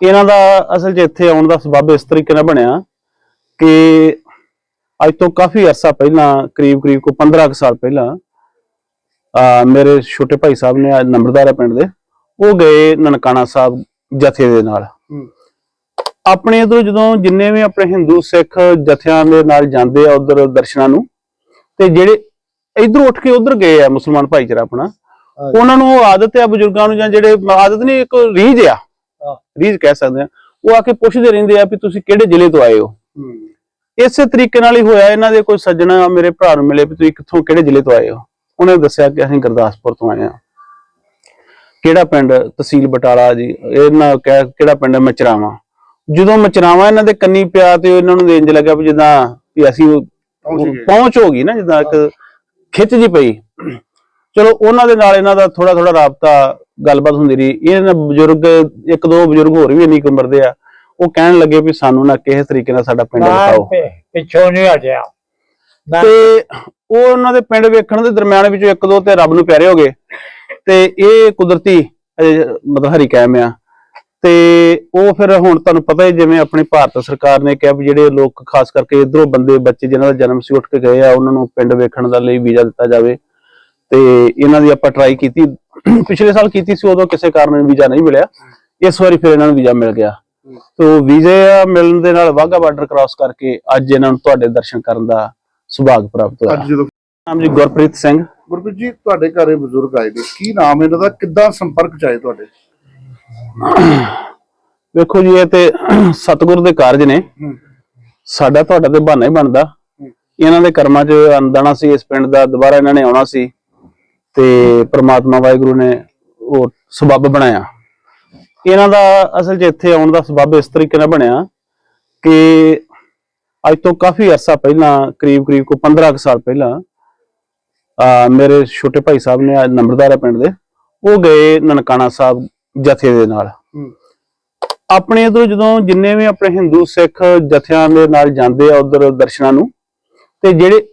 ਇਹਨਾਂ ਦਾ ਅਸਲ 'ਚ ਇੱਥੇ ਆਉਣ ਦਾ ਸਬਬ ਇਸ ਤਰੀਕੇ ਨਾਲ ਬਣਿਆ ਕਿ ਅੱਜ ਤੋਂ ਕਾਫੀ ਅਰਸਾ ਪਹਿਲਾਂ ਕਰੀਬ ਕਰੀਬ ਕੋ 15 ਕੁ ਸਾਲ ਪਹਿਲਾਂ ਆ ਮੇਰੇ ਛੋਟੇ ਭਾਈ ਸਾਹਿਬ ਨੇ ਨੰਬਰਦਾਰ ਪਿੰਡ ਦੇ ਉਹ ਗਏ ਨਨਕਾਣਾ ਸਾਹਿਬ ਜਥੇ ਦੇ ਨਾਲ। ਆਪਣੇ ਇਧਰੋਂ ਜਦੋਂ ਜਿੰਨੇ ਵੀ ਆਪਣੇ ਹਿੰਦੂ ਸਿੱਖ ਜਥਿਆਂ ਦੇ ਨਾਲ ਜਾਂਦੇ ਆ ਉਧਰ ਦਰਸ਼ਨਾਂ ਨੂੰ ਤੇ ਜਿਹੜੇ ਇਧਰ ਉੱਠ ਕੇ ਉਧਰ ਗਏ ਆ ਮੁਸਲਮਾਨ ਭਾਈਚਾਰਾ ਆਪਣਾ। ਉਹਨਾਂ ਨੂੰ ਆਦਤ ਹੈ ਬਜ਼ੁਰਗਾਂ ਨੂੰ ਜਾਂ ਜਿਹੜੇ ਆਦਤ ਨਹੀਂ ਇੱਕ ਰੀਝ ਆ ਰੀਝ ਕਹਿ ਸਕਦੇ ਆ ਉਹ ਆ ਕੇ ਪੁੱਛਦੇ ਰਹਿੰਦੇ ਆ ਵੀ ਤੁਸੀਂ ਕਿਹੜੇ ਜ਼ਿਲ੍ਹੇ ਤੋਂ ਆਏ ਹੋ। ਇਸੇ ਤਰੀਕੇ ਨਾਲ ਹੀ ਹੋਇਆ ਇਹਨਾਂ ਦੇ ਕੋਈ ਸੱਜਣਾ ਮੇਰੇ ਭਰਾ ਨੂੰ ਮਿਲੇ ਵੀ ਤੁਸੀਂ ਕਿੱਥੋਂ ਕਿਹੜੇ ਜ਼ਿਲ੍ਹੇ ਤੋਂ ਆਏ ਹੋ? ਉਹਨੇ ਦੱਸਿਆ ਕਿ ਅਸੀਂ ਗੁਰਦਾਸਪੁਰ ਤੋਂ ਆਏ ਹਾਂ। ਕਿਹੜਾ ਪਿੰਡ? ਤਹਿਸੀਲ ਬਟਾਲਾ ਜੀ ਇਹਨਾਂ ਕਹਿ ਕਿਹੜਾ ਪਿੰਡ ਮਚਰਾਵਾ। ਜਦੋਂ ਮਚਰਾਵਾ ਇਹਨਾਂ ਦੇ ਕੰਨੀ ਪਿਆ ਤੇ ਇਹਨਾਂ ਨੂੰ ਇੰਜ ਲੱਗਾ ਵੀ ਜਿੱਦਾਂ ਵੀ ਅਸੀਂ। ਪਹੁੰਚ ਹੋ ਗਈ ਨਾ ਜਿੱਦਾਂ ਇੱਕ ਖਿੱਚ ਜੀ ਪਈ। ਚਲੋ ਉਹਨਾਂ ਦੇ ਨਾਲ ਇਹਨਾਂ ਦਾ ਥੋੜਾ ਥੋੜਾ ਰਾਬਤਾ ਗੱਲਬਾਤ ਹੁੰਦੀ ਰਹੀ। ਇਹਨਾਂ ਬਜ਼ੁਰਗ ਇੱਕ ਦੋ ਬਜ਼ੁਰਗ ਹੋਰ ਵੀ ਇੰਨੀ ਕੁ ਉਮਰ ਦੇ ਆ ਉਹ ਕਹਿਣ ਲੱਗੇ ਵੀ ਸਾਨੂੰ ਨਾ ਕਿਸੇ ਤਰੀਕੇ ਨਾਲ ਸਾਡਾ ਪਿੰਡ ਪਿ- ਪਿੱਛੋਂ ਨਹੀਂ ਹਟਿਆ ਤੇ ਉਹ ਉਹਨਾਂ ਦੇ ਪਿੰਡ ਵੇਖਣ ਦੇ ਦਰਮਿਆਨ ਵਿੱਚੋਂ ਇੱਕ ਦੋ ਤੇ ਰੱਬ ਨੂੰ ਪਿਆਰੇ ਹੋ ਗਏ। ਤੇ ਇਹ ਕੁਦਰਤੀ ਮਤਲਬ ਹਰੀ ਕਾਇਮ ਆ। ਤੇ ਉਹ ਫਿਰ ਹੁਣ ਤੁਹਾਨੂੰ ਪਤਾ ਹੀ ਜਿਵੇਂ ਆਪਣੀ ਭਾਰਤ ਸਰਕਾਰ ਨੇ ਕਿਹਾ ਵੀ ਜਿਹੜੇ ਲੋਕ ਖਾਸ ਕਰਕੇ ਇਧਰੋਂ ਬੰਦੇ ਬੱਚੇ ਜਿਨ੍ਹਾਂ ਦਾ ਜਨਮ ਸੀ ਉੱਠ ਕੇ ਗਏ ਆ ਉਹਨਾਂ ਨੂੰ ਪਿੰਡ ਵੇਖਣ ਦਾ ਲਈ ਵੀਜ਼ਾ ਦਿੱਤਾ ਜਾਵੇ। ਤੇ ਇਹਨਾਂ ਦੀ ਆਪਾਂ ਟਰਾਈ ਕੀਤੀ। ਪਿਛਲੇ ਸਾਲ ਕੀਤੀ ਸੀ ਉਦੋਂ ਕਿਸੇ ਕਾਰਨ ਵੀਜ਼ਾ ਨਹੀਂ ਮਿਲਿਆ। ਇਸ ਵਾਰੀ ਫਿਰ ਇਹਨਾਂ ਨੂੰ ਵੀਜ਼ਾ ਮਿਲ ਗਿਆ। ਤੋ ਵੀਜ਼ੇ ਮਿਲਣ ਦੇ ਨਾਲ ਵਾਹਗਾ ਬਾਰਡਰ ਕ੍ਰਾਸ ਕਰਕੇ ਅੱਜ ਇਹਨਾਂ ਨੂੰ ਤੁਹਾਡੇ ਦਰਸ਼ਨ ਕਰਨ ਦਾ ਸੁਭਾਗ ਪ੍ਰਾਪਤ ਹੋਇਆ। ਅੱਜ ਜਦੋਂ ਨਾਮ ਜੀ ਗੁਰਪ੍ਰੀਤ ਸਿੰਘ। ਗੁਰਪ੍ਰੀਤ ਜੀ ਤੁਹਾਡੇ ਘਰੇ ਬਜ਼ੁਰਗ ਆਏ ਨੇ। ਕੀ ਨਾਮ ਇਹਨਾਂ ਦਾ? ਕਿੱਦਾਂ ਸੰਪਰਕ ਚ ਆਏ ਤੁਹਾਡੇ? ਵੇਖੋ ਜੀ ਇਹ ਤੇ ਸਤਿਗੁਰ ਦੇ ਕਾਰਜ ਨੇ। ਸਾਡਾ ਤੁਹਾਡਾ ਤੇ ਬਹਾਨਾ ਹੀ ਬਣਦਾ। ਇਹਨਾਂ ਦੇ ਕਰਮਾਂ 'ਚ ਅੰਦਾਣਾ ਸੀ ਇਸ ਪਿੰਡ ਦਾ ਦੁਬਾਰਾ ਇਹਨਾਂ ਨੇ ਆਉਣਾ ਸੀ। ਤੇ ਪ੍ਰਮਾਤਮਾ ਵਾਹਿਗੁਰੂ ਨੇ ਉਹ ਸਬੱਬ ਬਣਾਇਆ ਇਹਨਾਂ ਦਾ ਅਸਲ 'ਚ ਇੱਥੇ ਆਉਣ ਦਾ ਸਬੱਬ ਇਸ ਤਰੀਕੇ ਨਾਲ ਬਣਿਆ ਕਿ ਅੱਜ ਤੋਂ ਕਾਫੀ ਅਰਸਾ ਪਹਿਲਾਂ ਕਰੀਬ ਕਰੀਬ ਕੋ 15 ਕੁ ਸਾਲ ਪਹਿਲਾਂ ਆ ਮੇਰੇ ਛੋਟੇ ਭਾਈ ਸਾਹਿਬ ਨੇ ਨੰਬਰਦਾਰ ਪਿੰਡ ਦੇ ਉਹ ਗਏ ਨਨਕਾਣਾ ਸਾਹਿਬ ਜਥੇ ਦੇ ਨਾਲ ਆਪਣੇ ਇਧਰੋਂ ਜਦੋਂ ਜਿੰਨੇ ਵੀ ਆਪਣੇ ਹਿੰਦੂ ਸਿੱਖ ਜਥਿਆਂ ਦੇ ਨਾਲ ਜਾਂਦੇ ਆ ਉਧਰ ਦਰਸ਼ਨਾਂ ਨੂੰ ਤੇ ਜਿਹੜੇ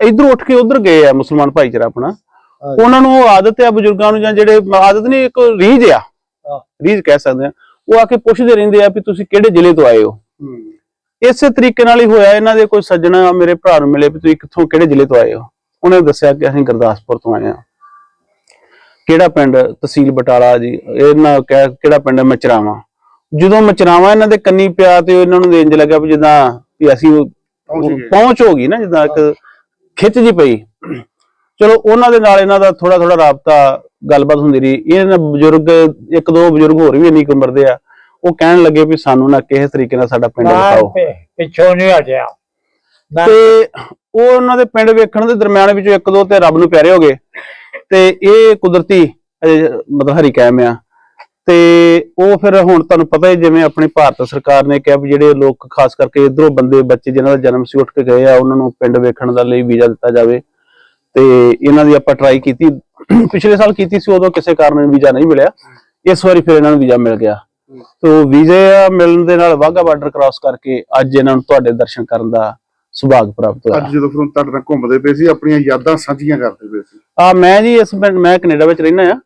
ਇਧਰ ਉੱਠ ਕੇ ਉਧਰ ਗਏ ਆ ਮੁਸਲਮਾਨ ਭਾਈਚਾਰਾ ਆਪਣਾ। ਉਹਨਾਂ ਨੂੰ ਉਹ ਆਦਤ ਹੈ ਬਜ਼ੁਰਗਾਂ ਨੂੰ ਜਾਂ ਜਿਹੜੇ ਆਦਤ ਨਹੀਂ ਇੱਕ ਰੀਝ ਆ। ਰੀਝ ਕਹਿ ਸਕਦੇ ਆ। ਉਹ ਆ ਕੇ ਪੁੱਛਦੇ ਰਹਿੰਦੇ ਆ ਵੀ ਤੁਸੀਂ ਕਿਹੜੇ ਜ਼ਿਲ੍ਹੇ ਤੋਂ ਆਏ ਹੋ। ਇਸੇ ਤਰੀਕੇ ਨਾਲ ਹੀ ਹੋਇਆ ਇਹਨਾਂ ਦੇ ਕੋਈ ਸੱਜਣਾ ਮੇਰੇ ਭਰਾ ਨੂੰ ਮਿਲੇ ਵੀ ਤੁਸੀਂ ਕਿੱਥੋਂ ਕਿਹੜੇ ਜ਼ਿਲ੍ਹੇ ਤੋਂ ਆਏ ਹੋ? ਉਹਨੇ ਦੱਸਿਆ ਕਿ ਅਸੀਂ ਗੁਰਦਾਸਪੁਰ ਤੋਂ ਆਏ ਹਾਂ। ਕਿਹੜਾ ਪਿੰਡ? ਤਹਿਸੀਲ ਬਟਾਲਾ ਜੀ। ਇਹਨਾਂ ਕਹਿ ਕਿਹੜਾ ਪਿੰਡ ਹੈ ਮਚਰਾਵਾ। ਜਦੋਂ ਮਚਰਾਵਾ ਇਹਨਾਂ ਦੇ ਕੰਨੀ ਪਿਆ ਤੇ ਇਹਨਾਂ ਨੂੰ ਇੰਜ ਲੱਗਾ ਵੀ ਜਿੱਦਾਂ ਵੀ ਅਸੀਂ। ਪਹੁੰਚ ਹੋ ਗਈ ਨਾ ਜਿੱਦਾਂ ਇੱਕ ਖਿੱਚ ਜੀ ਪਈ। ਚਲੋ ਉਹਨਾਂ ਦੇ ਨਾਲ ਇਹਨਾਂ ਦਾ ਥੋੜਾ ਥੋੜਾ ਰਾਬਤਾ ਗੱਲਬਾਤ ਹੁੰਦੀ ਰਹੀ। ਇਹਨਾਂ ਬਜ਼ੁਰਗ ਇੱਕ ਦੋ ਬਜ਼ੁਰਗ ਹੋਰ ਵੀ ਇੰਨੀ ਕੁ ਉਮਰ ਦੇ ਆ ਉਹ ਕਹਿਣ ਲੱਗੇ ਵੀ ਸਾਨੂੰ ਨਾ ਕਿਸੇ ਤਰੀਕੇ ਨਾਲ ਸਾਡਾ ਪਿੰਡ ਪਿ- ਪਿੱਛੋਂ ਨਹੀਂ ਹਟਿਆ। ਤੇ ਉਹ ਉਹਨਾਂ ਦੇ ਪਿੰਡ ਵੇਖਣ ਦੇ ਦਰਮਿਆਨ ਵਿੱਚੋਂ ਇੱਕ ਦੋ ਤੇ ਰੱਬ ਨੂੰ ਪਿਆਰੇ ਹੋ ਗਏ। ਤੇ ਇਹ ਕੁਦਰਤੀ ਮਤਲਬ ਹਰੀ ਕਾਇਮ ਆ। ਤੇ ਉਹ ਫਿਰ ਹੁਣ ਤੁਹਾਨੂੰ ਪਤਾ ਹੀ ਜਿਵੇਂ ਆਪਣੀ ਭਾਰਤ ਸਰਕਾਰ ਨੇ ਕਿਹਾ ਵੀ ਜਿਹੜੇ ਲੋਕ ਖਾਸ ਕਰਕੇ ਇਧਰੋਂ ਬੰਦੇ ਬੱਚੇ ਜਿਨ੍ਹਾਂ ਦਾ ਜਨਮ ਸੀ ਉੱਠ ਕੇ ਗਏ ਆ ਉਹਨਾਂ ਨੂੰ ਪਿੰਡ ਵੇਖਣ ਦਾ ਲਈ ਵੀਜ਼ਾ ਦਿੱਤਾ ਜਾਵੇ। ਤੇ ਇਹਨਾਂ ਦੀ ਆਪਾਂ ਟਰਾਈ ਕੀਤੀ। ਪਿਛਲੇ ਸਾਲ ਕੀਤੀ ਸੀ ਉਦੋਂ ਕਿਸੇ ਕਾਰਨ ਵੀਜ਼ਾ ਨਹੀਂ ਮਿਲਿਆ। ਇਸ ਵਾਰੀ ਫਿਰ ਇਹਨਾਂ ਨੂੰ ਵੀਜ਼ਾ ਮਿਲ ਗਿਆ। ਤੋ ਵੀਜ਼ੇ ਮਿਲਣ ਦੇ ਨਾਲ ਵਾਹਗਾ ਬਾਰਡਰ ਕ੍ਰਾਸ ਕਰਕੇ ਅੱਜ ਇਹਨਾਂ ਨੂੰ ਤੁਹਾਡੇ ਦਰਸ਼ਨ ਕਰਨ ਦਾ ਸੁਭਾਗ ਪ੍ਰਾਪਤ ਹੋਇਆ। ਅੱਜ ਜਦੋਂ ਫਿਰ ਤੁਹਾਡੇ ਨਾਲ ਘੁੰਮਦੇ ਪਏ ਸੀ ਆਪਣੀਆਂ ਯਾਦਾਂ ਸਾਂਝੀਆਂ ਕਰਦੇ ਪਏ ਸੀ। ਆ ਮੈਂ ਜੀ ਇਸ ਪਿੰਡ ਮੈਂ ਕੈਨੇਡਾ ਵਿੱਚ ਰਹਿਣਾ ਆ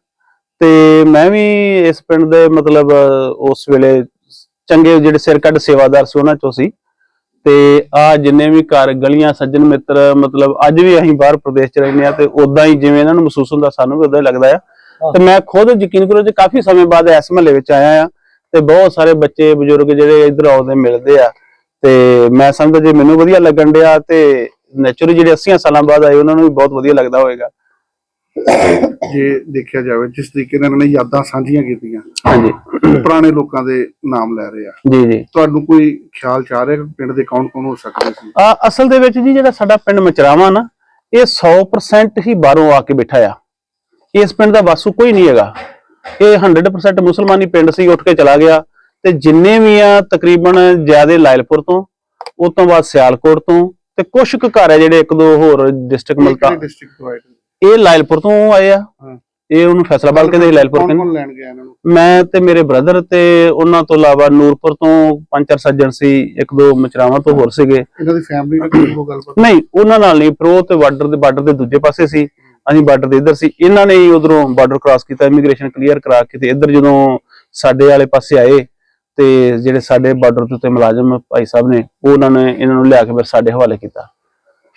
ਤੇ ਮੈਂ ਵੀ ਇਸ ਪਿੰਡ ਦੇ ਮਤਲਬ ਉਸ ਵੇਲੇ ਚੰਗੇ ਜਿਹੜੇ ਸਿਰ ਕੱਢ ਸੇਵਾਦਾਰ ਸੀ ਉਹਨਾਂ ਚੋਂ ਸੀ। ਤੇ ਆ ਜਿੰਨੇ ਵੀ ਘਰ ਗਲੀਆਂ ਸੱਜਣ ਮਿੱਤਰ ਮਤਲਬ ਅੱਜ ਵੀ ਅਸੀਂ ਬਾਹਰ ਪ੍ਰਦੇਸ਼ ਚ ਰਹਿੰਦੇ ਆ ਤੇ ਉਦਾਂ ਹੀ ਜਿਵੇਂ ਇਹਨਾਂ ਨੂੰ ਮਹਿਸੂਸ ਹੁੰਦਾ ਸਾਨੂੰ ਵੀ ਉਦਾਂ ਹੀ ਲੱਗਦਾ ਆ। ਤੇ ਮੈਂ ਖੁਦ ਯਕੀਨ ਕਰੋ ਜੀ ਕਾਫੀ ਸਮੇਂ ਬਾਅਦ ਇਸ ਮਹੱਲੇ ਵਿੱਚ ਆਇਆ ਆ ਤੇ ਬਹੁਤ ਸਾਰੇ ਬੱਚੇ ਬਜ਼ੁਰਗ ਜਿਹੜੇ ਇੱਧਰ ਆਉਂਦੇ ਮਿਲਦੇ ਆ। ਤੇ ਮੈਂ ਸਮਝਦਾ ਜੇ ਮੈਨੂੰ ਵਧੀਆ ਲੱਗਣ ਡਿਆ ਤੇ ਨੇਚਰਲੀ ਜਿਹੜੇ 80 ਸਾਲਾਂ ਬਾਅਦ ਆਏ ਉਹਨਾਂ ਨੂੰ ਵੀ ਬਹੁਤ ਵਧੀਆ ਲੱਗਦਾ ਹੋਵੇਗਾ ਜੇ ਦੇਖਿਆ ਜਾਵੇ ਜਿਸ ਤਰੀਕੇ ਨਾਲ ਇਹਨਾਂ ਨੇ ਯਾਦਾਂ ਸਾਂਝੀਆਂ ਕੀਤੀਆਂ। ਹਾਂਜੀ। ਪੁਰਾਣੇ ਲੋਕਾਂ ਦੇ ਨਾਮ ਲੈ ਰਹੇ ਆ। ਜੀ ਜੀ। ਤੁਹਾਨੂੰ ਕੋਈ ਖਿਆਲ ਚ ਆ ਰਿਹਾ ਕਿ ਪਿੰਡ ਦੇ ਕੌਣ ਕੌਣ ਹੋ ਸਕਦੇ ਸੀ? ਆ ਅਸਲ ਦੇ ਵਿੱਚ ਜੀ ਜਿਹੜਾ ਸਾਡਾ ਪਿੰਡ ਮਚਰਾਵਾ ਨਾ ਇਹ 100% ਹੀ ਬਾਹਰੋਂ ਆ ਕੇ ਬੈਠਾ ਆ। ਇਸ ਪਿੰਡ ਦਾ ਵਾਸੂ ਕੋਈ ਨਹੀਂ ਹੈਗਾ। ਇਹ 100% ਮੁਸਲਮਾਨੀ ਪਿੰਡ ਸੀ ਉੱਠ ਕੇ ਚਲਾ ਗਿਆ। ਤੇ ਜਿੰਨੇ ਵੀ ਆ ਤਕਰੀਬਨ ਜਿਆਦੇ ਲਾਇਲਪੁਰ ਤੋਂ ਉਸ ਤੋਂ ਬਾਅਦ ਸਿਆਲਕੋਟ ਤੋਂ ਤੇ ਕੁਝ ਕੁ ਘਰ ਆ ਜਿਹੜੇ ਇੱਕ ਦੋ ਹੋਰ ਡਿਸਟ੍ਰਿਕਟ ਮਲਕਾ ਡਿਸਟ੍ਰਿਕਟ ਇਹ ਲਾਇਲਪੁਰ ਤੋਂ ਆਏ ਆ। ਹਾਂ। ਇਹ ਉਹਨੂੰ ਫੈਸਲਾਬਾਦ ਕਹਿੰਦੇ ਸੀ, ਲਾਇਲਪੁਰ ਕੌਣ ਕਹਿੰਦੇ। ਕੌਣ ਲੈਣ ਗਿਆ ਇਹਨਾਂ ਨੂੰ? ਮੈਂ ਤੇ ਮੇਰੇ ਬ੍ਰਦਰ ਤੇ ਉਹਨਾਂ ਤੋਂ ਇਲਾਵਾ ਨੂਰਪੁਰ ਤੋਂ ਪੰਜ ਚਾਰ ਸੱਜਣ ਸੀ ਇੱਕ ਦੋ ਮਚਰਾਵਾਂ ਤੋਂ ਹੋਰ ਸੀਗੇ। ਇਹਨਾਂ ਦੀ ਫੈਮਿਲੀ ਨਾਲ ਕੋਈ ਗੱਲਬਾਤ? ਨਹੀਂ ਉਹਨਾਂ ਨਾਲ ਨਹੀਂ ਪ੍ਰੋ ਤੇ ਬਾਰਡਰ ਦੇ ਬਾਰਡਰ ਦੇ ਦੂਜੇ ਪਾਸੇ ਸੀ। ਅਸੀਂ ਬਾਰਡਰ ਦੇ ਇੱਧਰ ਸੀ। ਇਹਨਾਂ ਨੇ ਹੀ ਉਧਰੋਂ ਬਾਰਡਰ ਕ੍ਰਾਸ ਕੀਤਾ ਇਮੀਗ੍ਰੇਸ਼ਨ ਕਲੀਅਰ ਕਰਾ ਕੇ ਤੇ ਇੱਧਰ ਜਦੋਂ ਸਾਡੇ ਵਾਲੇ ਪਾਸੇ ਆਏ ਤੇ ਜਿਹੜੇ ਸਾਡੇ ਬਾਰਡਰ ਤੇ ਉੱਤੇ ਮੁਲਾਜ਼ਮ ਭਾਈ ਸਾਹਿਬ ਨੇ ਉਹ ਉਹਨਾਂ ਨੇ ਇਹਨਾਂ ਨੂੰ ਲਿਆ ਕੇ ਫਿਰ ਸਾਡੇ ਹਵਾਲੇ ਕੀਤਾ।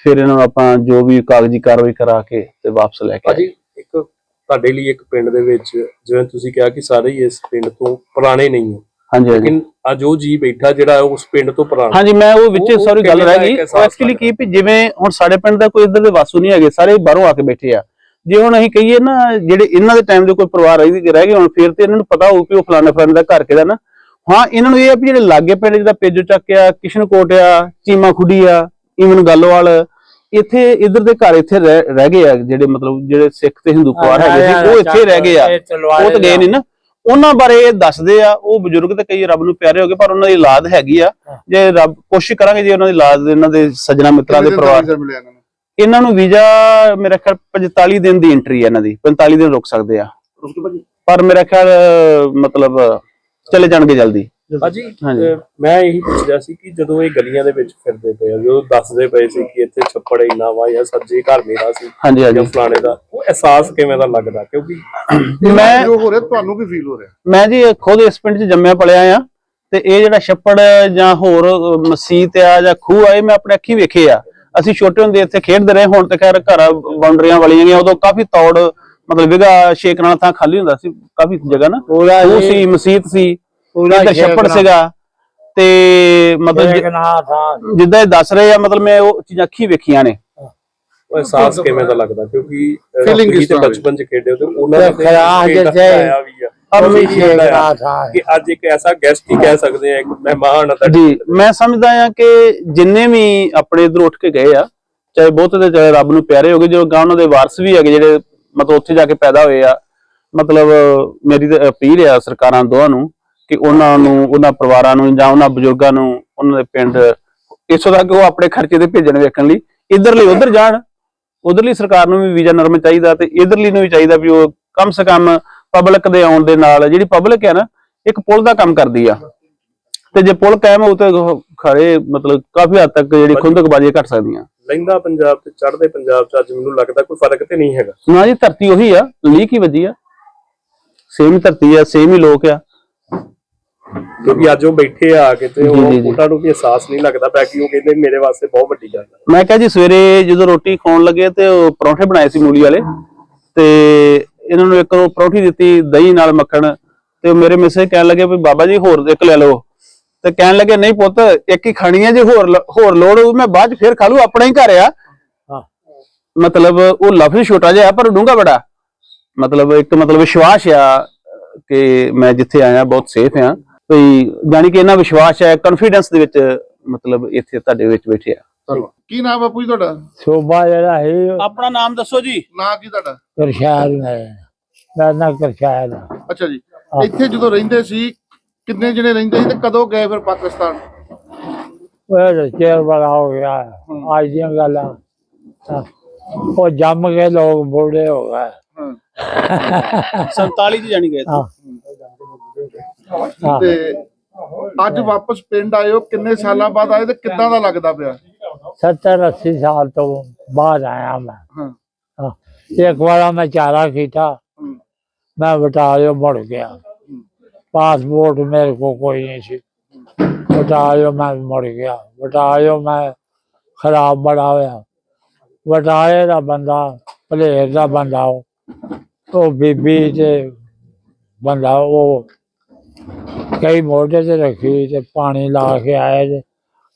ਫਿਰ ਇਹਨਾਂ ਨੂੰ ਆਪਾਂ ਜੋ ਵੀ ਕਾਗਜ਼ੀ ਕਾਰਵਾਈ ਕਰਾ ਕੇ ਤੇ ਵਾਪਸ ਲੈ ਕੇ। ਭਾਜੀ ਇੱਕ ਤੁਹਾਡੇ ਲਈ ਇੱਕ ਪਿੰਡ ਦੇ ਵਿੱਚ ਜਿਵੇਂ ਤੁਸੀਂ ਕਿਹਾ ਕਿ ਸਾਰੇ ਹੀ ਇਸ ਪਿੰਡ ਤੋਂ ਪੁਰਾਣੇ ਨਹੀਂ ਹੋ। ਹਾਂਜੀ ਲੇਕਿਨ ਅੱਜ ਉਹ ਜੀ ਬੈਠਾ ਜਿਹੜਾ ਉਸ ਪਿੰਡ ਤੋਂ ਪੁਰਾਣਾ। ਹਾਂਜੀ ਮੈਂ ਉਹ ਵਿੱਚ ਸੌਰੀ ਗੱਲ ਰਹਿ ਗਈ। ਐਕਚੁਅਲੀ ਕੀ ਵੀ ਜਿਵੇਂ ਹੁਣ ਸਾਡੇ ਪਿੰਡ ਦਾ ਕੋਈ ਇੱਧਰ ਦੇ ਵਾਸੂ ਨਹੀਂ ਹੈਗੇ ਸਾਰੇ ਬਾਹਰੋਂ ਆ ਕੇ ਬੈਠੇ ਆ। ਜੇ ਹੁਣ ਅਸੀਂ ਕਹੀਏ ਨਾ ਜਿਹੜੇ ਇਹਨਾਂ ਦੇ ਟਾਈਮ ਦੇ ਕੋਈ ਪਰਿਵਾਰ ਰਹਿ ਗਏ ਰਹਿ ਗਏ ਹੁਣ ਫਿਰ ਤੇ ਇਹਨਾਂ ਨੂੰ ਪਤਾ ਹੋਊ ਕਿ ਉਹ ਫਲਾਣਾ ਫਲਾਣਾ ਦਾ ਘਰ ਕਿਹਦਾ ਨਾ। ਹਾਂ ਇਹਨਾਂ ਨੂੰ ਇਹ ਆ ਵੀ ਜਿਹੜੇ ਲਾਗੇ ਪਿੰਡ ਜਿਹਦਾ ਪੇਜੋ ਚੱਕ ਆ ਕਿਸ਼ਨਕੋਟ ਆ ਚੀਮਾ ਖੁੱਡੀ ਆ ਈਵਨ ਗੱਲੋਵਾਲ ਇੱਥੇ ਇੱਧਰ ਦੇ ਘਰ ਇੱਥੇ ਰਹਿ ਰਹਿ ਗਏ ਆ ਜਿਹੜੇ ਮਤਲਬ ਜਿਹੜੇ ਸਿੱਖ ਤੇ ਹਿੰਦੂ ਪਰਿਵਾਰ ਹੈਗੇ ਸੀ ਉਹ ਇੱਥੇ ਰਹਿ ਗਏ ਆ। ਉਹ ਤਾਂ ਗਏ ਨਹੀਂ ਨਾ ਉਹਨਾਂ ਬਾਰੇ ਇਹ ਦੱਸਦੇ ਆ ਉਹ ਬਜ਼ੁਰਗ ਤੇ ਕਈ ਰੱਬ ਨੂੰ ਪਿਆਰੇ ਹੋ ਗਏ ਪਰ ਉਹਨਾਂ ਦੀ ਔਲਾਦ ਹੈਗੀ ਆ। ਜੇ ਰੱਬ ਕੋਸ਼ਿਸ਼ ਕਰਾਂਗੇ ਜੇ ਉਹਨਾਂ ਦੀ ਔਲਾਦ ਇਹਨਾਂ ਦੇ ਸੱਜਣਾ ਮਿੱਤਰਾਂ ਦੇ ਪਰਿਵਾਰ ਇਹਨਾਂ ਨੂੰ? ਵੀਜ਼ਾ ਮੇਰਾ ਖਿਆਲ 45 ਦਿਨ ਦੀ ਐਂਟਰੀ ਹੈ ਇਹਨਾਂ ਦੀ 45 ਦਿਨ ਰੁਕ ਸਕਦੇ ਆ। ਪਰ ਮੇਰਾ ਖਿਆਲ ਮਤਲਬ ਚਲੇ ਜਾਣਗੇ ਜਲਦੀ। ਭਾਜੀ ਹਾਂਜੀ। ਮੈਂ ਇਹੀ ਪੁੱਛਦਾ ਸੀ ਕਿ ਜਦੋਂ ਇਹ ਗਲੀਆਂ ਦੇ ਵਿੱਚ ਫਿਰਦੇ ਪਏ ਆ ਜਦੋਂ ਦੱਸਦੇ ਪਏ ਸੀ ਕਿ ਇੱਥੇ ਛੱਪੜ ਇੰਨਾ ਵਾ ਜਾਂ ਸੱਜੇ ਘਰ ਮੇਰਾ ਸੀ ਹਾਂਜੀ ਹਾਂਜੀ। ਫਲਾਣੇ ਦਾ ਉਹ ਅਹਿਸਾਸ ਕਿਵੇਂ ਦਾ ਲੱਗਦਾ? ਕਿਉਂਕਿ ਮੈਂ ਜੋ ਹੋ ਰਿਹਾ ਤੁਹਾਨੂੰ ਕੀ ਫੀਲ ਹੋ ਰਿਹਾ? ਮੈਂ ਜੀ ਖੁਦ ਇਸ ਪਿੰਡ 'ਚ ਜੰਮਿਆ ਪਲਿਆ ਆ ਤੇ ਇਹ ਜਿਹੜਾ ਛੱਪੜ ਜਾਂ ਹੋਰ ਮਸੀਤ ਆ ਜਾਂ ਖੂਹ ਆ ਇਹ ਮੈਂ ਆਪਣੇ ਅੱਖੀ ਵੇਖੇ ਆ। ਅਸੀਂ ਛੋਟੇ ਹੁੰਦੇ ਇੱਥੇ ਖੇਡਦੇ ਰਹੇ ਹੁਣ ਤੇ ਖੈਰ ਘਰ ਬਾਉਂਡਰੀਆਂ ਵਾਲੀਆਂ ਗਈਆਂ ਉਦੋਂ ਕਾਫੀ ਤੌੜ ਮਤਲਬ ਵਿਗਾ ਛੇਕ ਨਾਲ ਥਾਂ ਖਾਲੀ ਹੁੰਦਾ ਸੀ ਕਾਫੀ ਜਗ੍ਹਾ ਨਾ। ਜੀ- ਸੀ ਮਸੀਤ ਸੀ। ਇੱਧਰ ਛੱਪੜ। ਸੀਗਾ ਤੇ ਮਤਲਬ ਜਿੱਦਾਂ ਇਹ ਦੱਸ ਰਹੇ ਆ ਮਤਲਬ ਮੈਂ ਉਹ ਚੀਜ਼ਾਂ ਅੱਖੀ ਵੇਖੀਆਂ ਨੇ। ਉਹ ਅਹਿਸਾਸ ਕਿਵੇਂ ਦਾ ਲੱਗਦਾ? ਕਿਉਂਕਿ ਤੇ ਤਰ੍ਹਾਂ ਦੀ? ਬਚਪਨ ਚ ਖੇਡੇ ਹੋ ਤੇ ਉਹਨਾਂ ਤੇ ਦੇ ਖਰਾਬ ਪਿੰਡ ਜਿਹਾ ਆਇਆ ਵੀ ਆ। ਔਰ ਉਹ ਵੀ ਛੇਕ ਹੁੰਦਾ ਨਾ ਆ ਥਾ ਕਿ ਅੱਜ ਇੱਕ ਐਸਾ ਗੈਸਟ ਹੀ ਕਹਿ ਸਕਦੇ ਆ ਇੱਕ ਮਹਿਮਾਨ ਆ ਤੁਹਾਡੇ ਜੀ ਮੈਂ ਸਮਝਦਾ ਆ ਕਿ ਜਿੰਨੇ ਵੀ ਆਪਣੇ ਇਧਰ ਉੱਠ ਕੇ ਗਏ ਆ ਚਾਹੇ ਬਹੁਤੇ ਤੇ ਚਾਹੇ ਰੱਬ ਨੂੰ ਪਿਆਰੇ ਹੋ ਗਏ ਜੋ ਗਾਂ ਉਹਨਾਂ ਦੇ ਵਾਰਸ ਵੀ ਹੈਗੇ ਜਿਹੜੇ ਮਤਲਬ ਉੱਥੇ ਜਾ ਕੇ ਪੈਦਾ ਹੋਏ ਆ ਮਤਲਬ ਮੇਰੀ ਤਾਂ ਅਪੀਲ ਆ ਸਰਕਾਰਾਂ ਦੋਹਾਂ ਨੂੰ ਕਿ ਉਹਨਾਂ ਨੂੰ ਉਹਨਾਂ ਪਰਿਵਾਰਾਂ ਨੂੰ ਜਾਂ ਉਹਨਾਂ ਬਜ਼ੁਰਗਾਂ ਨੂੰ ਉਹਨਾਂ ਦੇ ਪਿੰਡ ਇਸੋ ਤੱਕ ਉਹ ਆਪਣੇ ਖਰਚੇ ਤੇ ਭੇਜਣ ਵੇਖਣ ਲਈ ਇਧਰਲੀ ਉਧਰ ਜਾਣ। ਉਧਰਲੀ ਸਰਕਾਰ ਨੂੰ ਵੀ ਵੀਜ਼ਾ ਨਰਮ ਚਾਹੀਦਾ ਤੇ ਇਧਰਲੀ ਨੂੰ ਵੀ ਚਾਹੀਦਾ ਵੀ ਉਹ ਕਮ ਸੇ ਕਮ ਪਬਲਿਕ ਦੇ ਆਉਣ ਦੇ ਨਾਲ ਜਿਹੜੀ ਪਬਲਿਕ ਹੈ ਨਾ ਇੱਕ ਪੁਲ ਦਾ ਕੰਮ ਕਰਦੀ ਆ। ਤੇ ਜੇ ਪੁਲ ਕਾਇਮ ਹੋਊ ਤੇ ਖੜੇ ਮਤਲਬ ਕਾਫੀ ਹੱਦ ਤੱਕ ਜਿਹੜੀ ਖੁੰਦਕਬਾਜ਼ੀ ਘਟ ਸਕਦੀਆਂ। ਲਹਿੰਦਾ ਪੰਜਾਬ ਤੇ ਚੜ੍ਹਦੇ ਪੰਜਾਬ ਚ ਅੱਜ ਮੈਨੂੰ ਲੱਗਦਾ ਕੋਈ ਫ਼ਰਕ ਤੇ ਨਹੀਂ ਹੈਗਾ। ਨਾ ਜੀ ਧਰਤੀ ਉਹੀ ਆ ਲੀਕ ਹੀ ਵੱਜੀ ਆ। ਸੇਮ ਹੀ ਧਰਤੀ ਆ ਸੇਮ ਹੀ ਲੋਕ ਆ। ਕਿਉਂਕਿ ਅੱਜ ਉਹ ਬੈਠੇ ਆ ਕੇ ਤੇ ਜੀ, ਉਹ ਜੀ, ਜੀ। ਉਹਨਾਂ ਨੂੰ ਵੀ ਅਹਿਸਾਸ ਨਹੀਂ ਲੱਗਦਾ ਪਿਆ ਕਿ ਉਹ ਕਹਿੰਦੇ ਮੇਰੇ ਵਾਸਤੇ ਬਹੁਤ ਵੱਡੀ ਗੱਲ ਹੈ ਮੈਂ ਕਿਹਾ ਜੀ ਸਵੇਰੇ ਜਦੋਂ ਰੋਟੀ ਖਾਣ ਲੱਗੇ ਤੇ ਉਹ ਪਰੌਂਠੇ ਬਣਾਏ ਸੀ ਮੂਲੀ ਵਾਲੇ ਤੇ ਇਹਨਾਂ ਨੂੰ ਇੱਕ ਉਹ ਪਰੌਂਠੀ ਦਿੱਤੀ ਦਹੀਂ ਨਾਲ ਮੱਖਣ ਤੇ ਉਹ ਮੇਰੇ ਮਿਸੇ ਕਹਿਣ ਲੱਗੇ ਵੀ ਬਾਬਾ ਜੀ ਹੋਰ ਇੱਕ ਲੈ ਲਓ। ਤੇ ਕਹਿਣ ਲੱਗੇ ਨਹੀਂ ਪੁੱਤ ਇੱਕ ਹੀ ਖਾਣੀ ਹੈ ਜੇ ਹੋਰ ਲ- ਹੋਰ ਲੋੜ ਹੋਊ ਮੈਂ ਬਾਅਦ ਚ ਫੇਰ ਖਾ ਲੂ ਆਪਣਾ ਹੀ ਘਰ ਆ। ਹਾਂ। ਮਤਲਬ ਉਹ ਲਫ਼ਜ਼ ਛੋਟਾ ਜਿਹਾ ਪਰ ਡੂੰਘਾ ਬੜਾ। ਮਤਲਬ ਇੱਕ ਮਤਲਬ ਵਿਸ਼ਵਾਸ ਆ ਕਿ ਮੈਂ ਜਿੱਥੇ ਆਇਆ ਬਹੁਤ ਸੇਫ ਆ। ਵੀ ਜਾਣੀ ਕਿ ਇਹਨਾਂ ਵਿਸ਼ਵਾਸ ਹੈ ਕੌਨਫੀਡੈਂਸ ਦੇ ਵਿੱਚ ਮਤਲਬ ਇੱਥੇ ਤੁਹਾਡੇ ਵਿੱਚ ਬੈਠੇ ਆ। ਧੰਨਵਾਦ ਕੀ ਨਾਮ ਬਾਪੂ ਜੀ ਤੁਹਾਡਾ? ਸੋਭਾ ਜਿਹੜਾ ਹੈ ਆਪਣਾ ਨਾਮ ਦੱਸੋ ਜੀ। ਨਾਂ ਕੀ ਤੁਹਾਡਾ? ਕਰਸ਼ਾਲ ਹੈ। ਮੈਂ ਨਾ ਕਰਸ਼ਾਲ ਅੱਛਾ ਜੀ। ਇੱਥੇ ਜਦੋਂ ਰਹਿੰਦੇ ਸੀ ਕਿੰਨੇ ਜਣੇ ਰਹਿੰਦੇ ਸੀ ਤੇ ਕਦੋਂ ਗਏ ਫਿਰ ਪਾਕਿਸਤਾਨ? ਉਹ ਚੇਰ ਬੜਾ ਹੋ ਗਿਆ। ਅੱਜ ਦੀਆਂ ਗੱਲਾਂ। ਉਹ ਜੰਮ ਕੇ ਲੋਕ ਬੁੜੇ ਹੋ ਗਏ। ਹਾਂ। 47 ਚ ਜਾਣੀ ਗਏ ਹਾਂ। ਤੇ ਅੱਜ ਵਾਪਸ ਪਿੰਡ ਆਏ ਹੋ ਕਿੰਨੇ ਸਾਲਾਂ ਬਾਅਦ ਆਏ ਤੇ ਕਿੱਦਾਂ ਦਾ ਲੱਗਦਾ ਪਿਆ? 70 80 ਸਾਲ ਤੋਂ ਬਾਅਦ ਆਇਆ ਮੈਂ। ਹਾਂ। ਇੱਕ ਵਾਰ ਮੈਂ ਚਾਰਾ ਹੂੰ, ਮੈਂ ਬਟਾਲਿਓ ਮੁੜ ਗਿਆ। ਪਾਸਪੋਰਟ ਮੇਰੇ ਕੋ ਕੋਈ ਨਹੀਂ ਸੀ। ਬਟਾਲਿਓ ਮੈਂ ਮੁੜ ਗਿਆ। ਬਟਾਲਿਓ ਮੈਂ ਖਰਾਬ ਬੜਾ ਹੋਇਆ। ਬਟਾਲੇ ਦਾ ਬੰਦਾ ਭਲੇਰ ਦਾ ਬੰਦਾ ਉਹ। ਉਹ ਬੀਬੀ ਤੇ ਬੰਦਾ ਉਹ ਕਈ ਮੋਢੇ ਤੇ ਰੱਖੀ ਤੇ ਪਾਣੀ ਲਾ ਕੇ ਆਏ ਤੇ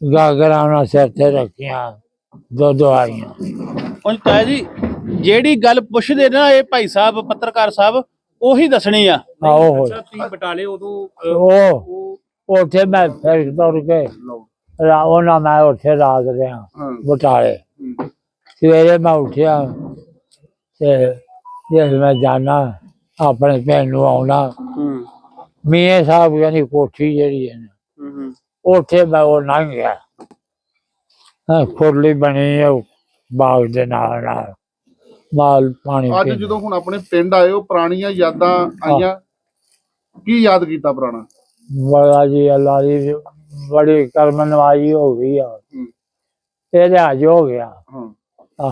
ਗਾਗਰਾਂ ਉਹਨਾਂ ਸਿਰ ਤੇ ਰੱਖੀਆਂ ਦੋ ਦੋ ਆਈਆਂ ਹੁਣ ਤਾਇਆ ਜੀ ਜਿਹੜੀ ਗੱਲ ਪੁੱਛਦੇ ਨਾ ਇਹ ਭਾਈ ਸਾਹਿਬ ਪੱਤਰਕਾਰ ਸਾਹਿਬ ਉਹੀ ਦੱਸਣੀ ਆ। ਆਓ ਹੋਏ ਤੁਸੀਂ ਬਟਾਲੇ ਉਦੋਂ ਉਹ ਉੱਥੇ ਮੈਂ ਫਿਰ ਤੁਰ ਕੇ ਰਾ- ਉਹਨਾਂ ਮੈਂ ਉੱਥੇ ਰਾਤ ਰਿਹਾ ਬਟਾਲੇ। ਸਵੇਰੇ ਮੈਂ ਉੱਠਿਆ ਤੇ ਜੇ ਮੈਂ ਜਾਣਾ ਆਪਣੇ ਪਿੰਡ ਨੂੰ ਆਉਣਾ ਹੂੰ। ਮੀਆਂ ਸਾਹਿਬ ਕਹਿੰਦੀ ਕੋਠੀ ਜਿਹੜੀ ਹੈ ਨਾ, ਹੂੰ ਉੱਥੇ ਮੈਂ ਉਹ ਲੰਘ ਗਿਆ। ਹਾਂ ਖੁਰਲੀ ਬਣੀ ਹੈ ਉਹ ਬਾਗ ਦੇ ਨਾਲ ਨਾਲ। ਮਾਲ ਪਾਣੀ ਅੱਜ ਪੀਂਦਾ। ਜਦੋਂ ਹੁਣ ਆਪਣੇ ਪਿੰਡ ਆਏ ਹੋ ਪੁਰਾਣੀਆਂ ਯਾਦਾਂ ਆਈਆਂ ਕੀ ਯਾਦ ਕੀਤਾ ਪੁਰਾਣਾ? ਬੜਾ ਜੀ ਅੱਲਾ ਦੀ ਬੜੀ ਕਰਮ ਨਵਾਈ ਹੋ ਗਈ ਆ। ਹੂੰ, ਇਹ ਲਿਹਾਜ਼ ਹੋ ਗਿਆ। ਹਾਂ।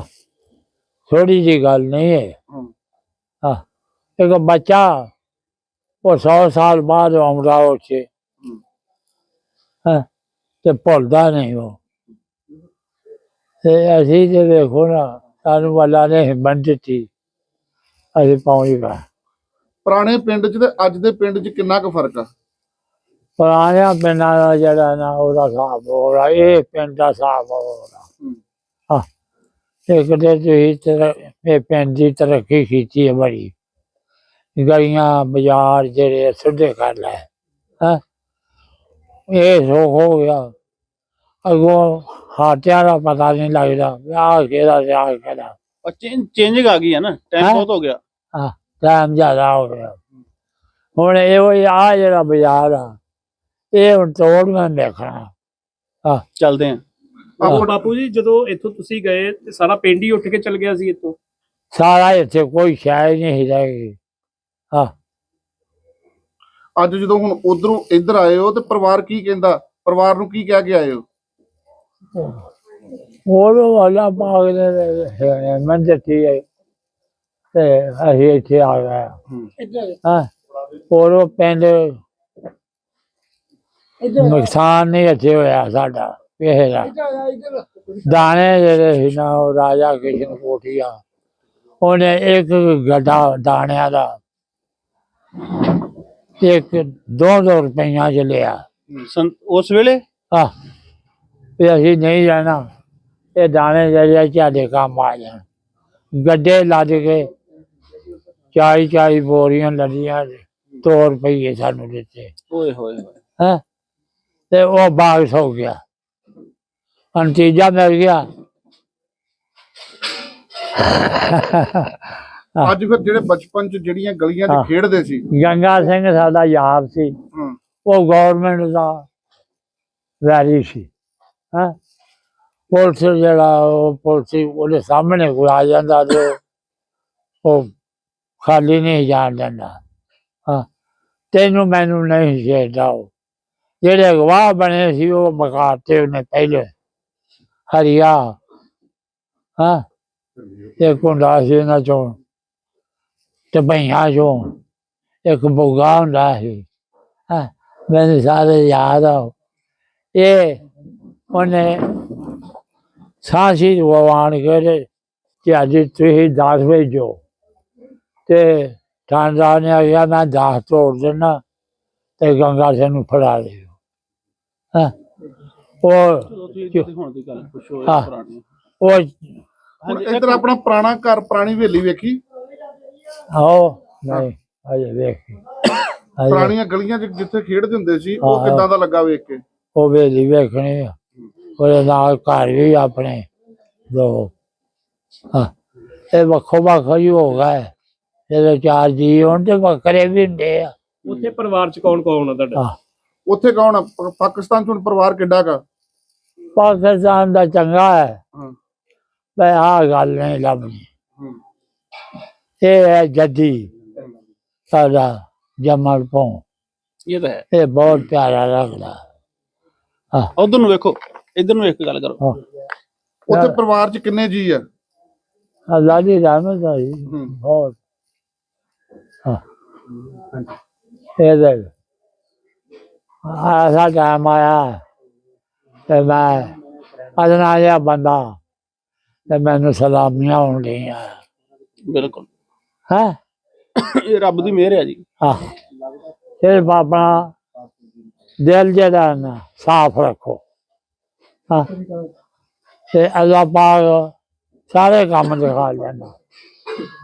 ਥੋੜੀ ਜੀ ਗੱਲ ਨਹੀਂ ਹੈ। ਹਾਂ। ਆ ਇੱਕ ਬੱਚਾ ਉਹ 100 ਸਾਲ ਬਾਅਦ ਆਉਂਦਾ ਉੱਥੇ। ਹੂੰ, ਹਾਂ ਤੇ ਭੁੱਲਦਾ ਨਹੀਂ ਉਹ। ਤੇ ਅਸੀਂ ਤੇ ਵੇਖੋ ਨਾ ਸਾਨੂੰ ਵਾਲਾ ਨੇ ਹਿੰਮਤ ਦਿੱਤੀ। ਅਸੀਂ ਪਹੁੰਚ ਗਏ। ਪੁਰਾਣੇ ਪਿੰਡ 'ਚ ਤੇ ਅੱਜ ਦੇ ਪਿੰਡ 'ਚ ਕਿੰਨਾ ਕੁ ਫ਼ਰਕ ਆ? ਪੁਰਾਣਿਆਂ ਪਿੰਡਾਂ ਦਾ ਜਿਹੜਾ ਨਾ ਉਹਦਾ ਹਿਸਾਬ ਹੋ ਰਿਹਾ ਇਹ ਪਿੰਡ ਦਾ ਹਿਸਾਬ ਹੋ ਰਿਹਾ ਹੂੰ। ਇੱਕ ਤੇ ਤੁਸੀਂ ਇਹ ਪਿੰਡ ਦੀ ਤਰੱਕੀ ਕੀਤੀ ਹੈ ਬੜੀ। ਗਲੀਆਂ ਬਾਜ਼ਾਰ ਜਿਹੜੇ ਸਿੱਧੇ ਕਰ ਲੈ ਹਾਂ? ਇਹ ਸੋ ਹੋ ਗਿਆ। ਅਗੋਂ ਹਾਟਿਆਂ ਦਾ ਪਤਾ ਨਹੀਂ ਲੱਗਦਾ ਵਿਆਹ ਕਿਹਦਾ ਵਿਆਹ ਕਿਹਦਾ। ਚੇਂਜਿੰਗ ਆ ਗਈ ਹੈ ਨਾ ਟਾਈਮ ਹੈਂ? ਬਹੁਤ ਹੋ ਗਿਆ। ਟਾਈਮ ਜ਼ਿਆਦਾ ਹੋ ਗਿਆ। ਹੁਣ ਇਹੋ ਹੀ ਆ ਜਿਹੜਾ ਬਾਜ਼ਾਰ ਆ ਇਹ ਹੁਣ ਤੋੜ ਮੈਂ ਦੇਖਣਾ ਚੱਲਦੇ ਆ। ਆਪ ਬਾਪੂ ਜੀ ਜਦੋਂ ਇੱਥੋਂ ਤੁਸੀਂ ਗਏ ਤੇ ਸਾਰਾ ਪਿੰਡ ਹੀ ਉੱਠ ਕੇ ਚੱਲ ਗਿਆ ਸੀ ਇੱਥੋਂ? ਸਾਰਾ ਇੱਥੇ ਕੋਈ ਸ਼ਾਇ ਨਹੀਂ ਰਹੇਗੀ ਹਾਂ। ਅੱਜ ਜਦੋਂ ਹੁਣ ਉਧਰੋਂ ਇੱਧਰ ਆਏ ਹੋ ਤੇ ਪਰਿਵਾਰ ਕੀ ਕਹਿੰਦਾ? ਪਰਿਵਾਰ ਨੂੰ ਕੀ ਕਹਿ ਕੇ ਆਏ ਹੋ? ਉਹ ਵਾਲਾ ਬਾਗ ਦੇ ਮੰਦਰ ਸੀ ਤੇ ਅਸੀਂ ਇੱਥੇ ਆ ਗਏ। ਹਾਂ ਉਹ ਪਿੰਡ ਨੁਕਸਾਨ ਨਹੀਂ ਇੱਥੇ ਹੋਇਆ ਸਾਡਾ ਦਾ। ਦਾਣੇ ਜਿਹੜੇ ਸੀ ਨਾ ਉਹ ਰਾਜਾ ਕਿਸ਼ਨ ਕੋਠੀਆ ਉਹਨੇ ਇੱਕ ਗੱਡਾ ਦਾਣਿਆਂ ਦਾ ਇੱਕ ਦੋ ਦੋ ਰੁਪਈਆ ਚ ਲਿਆ। ਸੰ- ਉਸ ਵੇਲੇ? ਆ ਵੀ ਅਸੀਂ ਨਹੀਂ ਜਾਣਾ। ਇਹ ਦਾਣੇ ਜਿਹੜੇ ਤੁਹਾਡੇ ਕੰਮ ਆ ਜਾਣ। ਗੱਡੇ ਲੱਦ ਕੇ ਚਾਈ ਚਾਈ ਬੋਰੀਆਂ ਲੱਦੀਆਂ ਦੋ ਰੁਪਈਏ ਸਾਨੂੰ ਦਿੱਤੇ। ਓਏ ਹੋਏ ਹੋਏ। ਹੈ? ਤੇ ਉਹ ਬਾਗ ਸੌ ਗਿਆ। ਨਤੀਜਾ ਮਿਲ ਗਿਆ। ਅੱਜ ਫਿਰ ਜਿਹੜੇ ਬਚਪਨ 'ਚ ਜਿਹੜੀਆਂ ਗਲੀਆਂ 'ਚ। ਖੇਡਦੇ ਸੀ। ਗੰਗਾ ਸਿੰਘ ਸਾਡਾ ਯਾਰ ਸੀ। ਉਹ ਗਵਰਨਮੈਂਟ ਦਾ ਵੈਰੀ ਸੀ। ਹਾਂ? ਪੁਲਿਸ ਜਿਹੜਾ ਉਹ ਪੁਲਿਸ ਉਹਦੇ ਸਾਹਮਣੇ ਕੋਈ ਆ ਜਾਂਦਾ ਤੇ ਉਹ ਖਾਲੀ ਨਹੀਂ ਜਾਣ ਦਿੰਦਾ। ਹਾਂ। ਤੈਨੂੰ ਮੈਨੂੰ ਨਹੀਂ ਛੇੜਦਾ ਉਹ। ਜਿਹੜੇ ਗਵਾਹ ਬਣੇ ਸੀ ਉਹ ਮਕਾਤੇ ਉਹਨੇ ਪਹਿਲੇ। ਹਰੀਆ। ਹਾਂ? ਇਹ ਕੁੰਡਾ ਸੀ ਇਹਨਾਂ ਚੋਂ। ਤੇ ਭਈਆਂ ਚੋਂ ਇੱਕ ਬੁਗਾ ਹੁੰਦਾ ਸੀ ਹਾਂ ਮੈਨੂੰ ਸਾਰੇ ਯਾਦ ਆ ਇਹ ਉਹਨੇ ਸਾਂਸੀ ਵਵਾਨ ਕੇ ਕਿ ਅੱਜ ਤੁਸੀਂ ਦਸ ਵਜੇ ਤੇ ਠਾਣਦਾਰ ਨੇ ਆਖਿਆ ਮੈਂ ਦਾਸ ਤੋੜ ਦੇਣਾ ਤੇ ਗੰਗਾ ਸਿੰਘ ਨੂੰ ਫੜਾ ਲਿਓ ਹਾਂ ਉਹ ਤੁਸੀਂ ਹੁਣ ਪੁੱਛੋ ਆਪਣਾ ਪੁਰਾਣਾ ਘਰ ਪੁਰਾਣੀ ਹਵੇਲੀ ਵੇਖੀ ਆਓ ਨਹੀਂ ਅਜੇ ਵੇਖ ਅਜੇ ਪੁਰਾਣੀਆਂ ਗਲੀਆਂ 'ਚ ਜਿੱਥੇ ਖੇਡਦੇ ਹੁੰਦੇ ਸੀ ਉਹ ਹਾਂ। ਕਿੱਦਾਂ ਦਾ ਲੱਗਾ ਵੇਖ ਕੇ? ਉਹ ਵੇਲੀ ਵੇਖਣੀ ਆ। ਉਹਦੇ ਨਾਲ ਘਰ ਵੀ ਆਪਣੇ ਦੋ। ਹਾਂ ਇਹ ਵੱਖੋ ਵੱਖ ਹੀ ਹੋ ਗਏ। ਇਹਦੇ ਚਾਰ ਜੀ ਹੋਣ ਤੇ ਵੱਖਰੇ ਵੀ ਹੁੰਦੇ ਆ। ਉੱਥੇ ਪਰਿਵਾਰ ਚ ਕੌਣ ਕੌਣ ਆ ਤੁਹਾਡਾ? ਹਾਂ। ਉੱਥੇ ਕੌਣ ਆ? ਪ- ਪਾਕਿਸਤਾਨ 'ਚ ਹੁਣ ਪਰਿਵਾਰ ਕਿੱਡਾ ਕਾ ਪਾਕਿਸਤਾਨ ਦਾ ਚੰਗਾ ਹੈ। ਹਾਂ। ਮੈਂ ਆਹ ਗੱਲ ਨਹੀਂ ਲੱਭਣੀ। ਇਹ ਹੈ ਜੱਦੀ ਸਾਡਾ ਜਮਲ ਪੋਂ ਇਹ ਤਾਂ ਹੈ। ਇਹ ਬਹੁਤ ਪਿਆਰਾ ਲੱਗਦਾ। ਉਧਰ ਨੂੰ ਵੇਖੋ ਇਧਰ ਨੂੰ ਇੱਕ ਗੱਲ ਕਰੋ। ਹਾਂ। ਉੱਥੇ ਪਰਿਵਾਰ 'ਚ ਕਿੰਨੇ ਜੀ ਆ? ਅੱਲਾ ਦੀ ਰਹਿਮਤ ਹੈ। ਹੂੰ। ਬਹੁਤ। ਹਾਂ। ਇਹ ਦੇ ਆਸਾ ਟਾਈਮ ਆਇਆ ਤੇ ਮੈਂ ਅਜਨਾ ਜਿਹਾ ਬੰਦਾ ਤੇ ਮੈਨੂੰ ਸਲਾਮੀਆਂ ਹੋਣ ਲਈਆਂ ਬਿਲਕੁਲ। ਹੈ? ਇਹ ਰੱਬ ਦੀ ਮਿਹਰ ਹੈ ਜੀ। ਹਾਂ ਇਹ ਬਾਬਾ ਦਿਲ ਜਿਹੜਾ ਨਾ ਸਾਫ਼ ਰੱਖੋ। ਹਾਂ ਤੇ ਅੱਲਾਹ ਪਾਕ ਸਾਰੇ ਕੰਮ ਦਿਖਾ ਲੈਂਦਾ